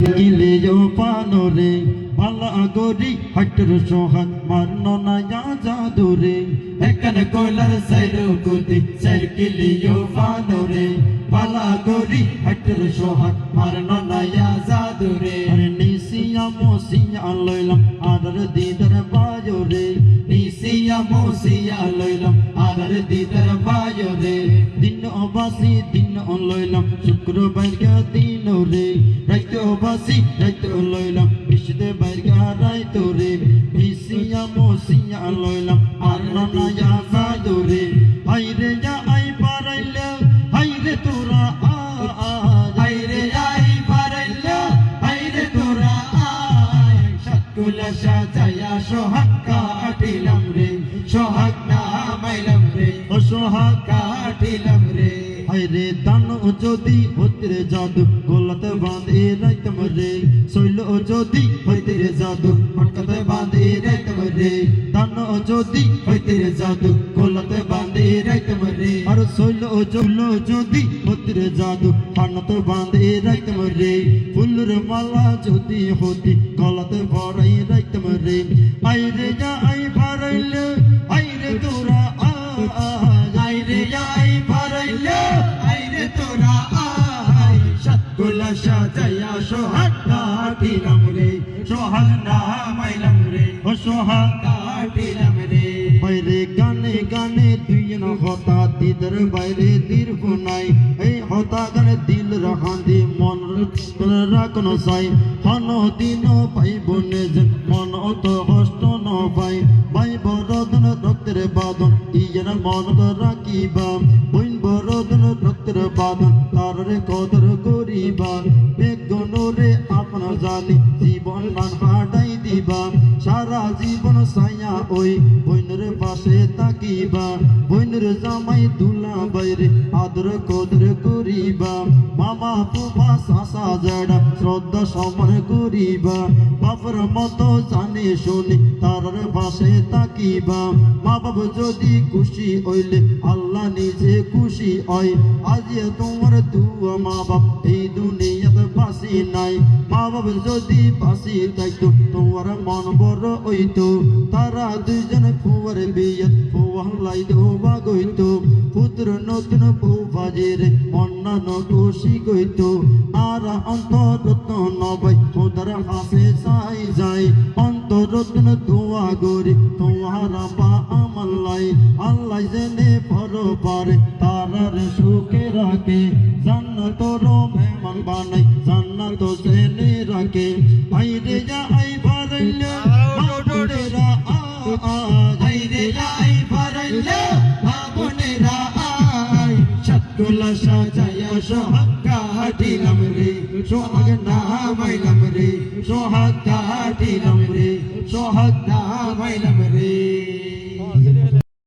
গিলে পানরে বালা গরি হটর সোহাগ মারন না জাদুরে। একন কইলার সাইর কুতি সাইর গিলিও পানরে বালা গরি হটর সোহাগ মারন না জাদুরে। আরে নিসিয়া মোসিয়া লইলাম আদর দিদার বাজরে নিসিয়া মোসিয়া লইলাম আদর দিদার বাজরে দিন অবাসি দিন লইলাম শুক্রবার দিন রে রাইতে অবাসি রাইতে লইলাম বিশদে বাইরগা রাইতো রে। মিসিয়া মোসিয়া লইলাম। আর না যা সাদরে হাইরে যা আই পারাইলে হাইরে তোরা আ আ হাইরে আই পারাইলে হাইরে তোরা আই সাতকুলা সাজায়া সোহাগ কাটিলাম রে। সোহাগ নামাইলাম রে। ও সোহাগ কাটিলাম রে। দান যদি হইতে জাদু গোলাতে বাঁধে রাইতাম রে শৈল যদি হইতে রে জাদু হটকাতে বাঁধে রাইতাম রে দান যদি হইতে জাদু গোলাতে বাঁধে রাইতাম রে আর শৈল জল যদি হইতে রে জাদু ফানতে বাঁধে রাইতাম রে ফুলের মালা যদি হতি গলাতে ভরাই রাইতাম রে আইরে যা, আই ভরাইলে, আইরে তোরা রে বাইরে গানে গানে তুই হতা দিদর বাইরে দীর্ঘ নাই, এই হতা গানে দিল রাহান্দি, মন রাখন সাই হন দিন পাই বনে মন অত কষ্ট ন পাই ভাই বরদন রক্তের বাদন ইয়ের মন রাখিবা বইন বরদন রক্তের বাদন তারে কদর করিবা বেগনরে আপনা জানি জীবন মান হাডাই দিবা সারা জীবন সায়া ওই পাশে তাকিবা বইনের জামাই দুলা বাইরে, আদর কদর করিবা। মামা ফুফা সাসা জড়া, শ্রদ্ধা সমর করিবা। বাপর মতো জানে শুনে তার পাশে তাকিবা মা বাবা যদি খুশি হইলে আল্লাহ নিজে খুশি হয়। আজ তোমার দুয়া মা বাপ, এই দুনিয়াতে বাসি নাই। মা বাবা যদি বাসি থাকতো, তোমার মন বড় হইতো। তারা দুইজন ফুয়ার বিয়ে ফুয়া লাইতো বাগইতো। পুত্র নতুন বউ বাজের অন্যান্য খুশি গইতো আর অন্তরত্ন নবাই ওদের হাসে সাই যায়। অন্তরত্ন দোয়া গরি তোমার পা আমাল্লাই আল্লাহ জেনে পর পারে তারার সুখে রাখে মেহমান বানাই জান্নাত জেনে রাখে আইরে যা আই ভারাইলে মাউডেরা আ আ আইরে যা আই ভারাইলে মাবনেরা আই ছাতকুলা সাজায়া সোহাগ কাটিলাম রে সোহাগ নামাইলাম রে সোহাগ কাটিলাম রে সোহাগ নামাইলাম রে